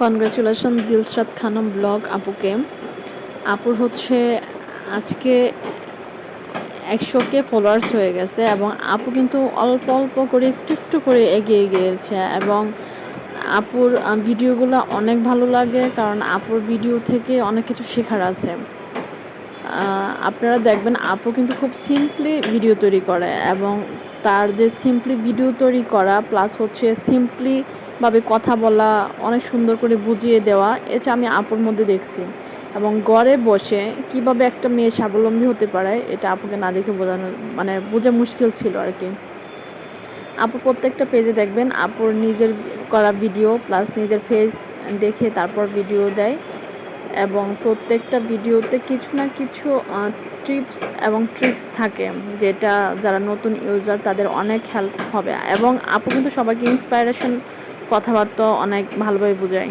Congratulation Dilshad Khanam blog আপুকে। আপুর হচ্ছে আজকে একশো কে ফলোয়ার্স হয়ে গেছে এবং আপু কিন্তু অল্প অল্প করে, একটু একটু করে এগিয়ে গিয়েছে এবং আপুর ভিডিওগুলো অনেক ভালো লাগে কারণ আপুর ভিডিও থেকে অনেক কিছু শেখার আছে। আপনারা দেখবেন আপু কিন্তু খুব সিম্পলি ভিডিও তৈরি করে এবং তার যে সিম্পলি ভিডিও তৈরি করা প্লাস হচ্ছে সিম্পলি ভাবে কথা বলা, অনেক সুন্দর করে বুঝিয়ে দেওয়া, এটা আমি আপুর মধ্যে দেখছি। এবং ঘরে বসে কীভাবে একটা মেয়ে স্বাবলম্বী হতে পারে, এটা আপুকে না দেখে বোঝানো মানে বোঝা মুশকিল ছিল আর কি আপু প্রত্যেকটা পেজে দেখবেন, আপুর নিজের করা ভিডিও প্লাস নিজের ফেস দেখে তারপর ভিডিও দেয়। এবং প্রত্যেকটা ভিডিওতে কিছু না কিছু টিপস এবং ট্রিক্স থাকে, যেটা যারা নতুন ইউজার তাদের অনেক হেল্প হবে। এবং আপু কিন্তু সবাইকে ইন্সপায়ারেশন কথাবার্তা অনেক ভালোভাবে বোঝায়।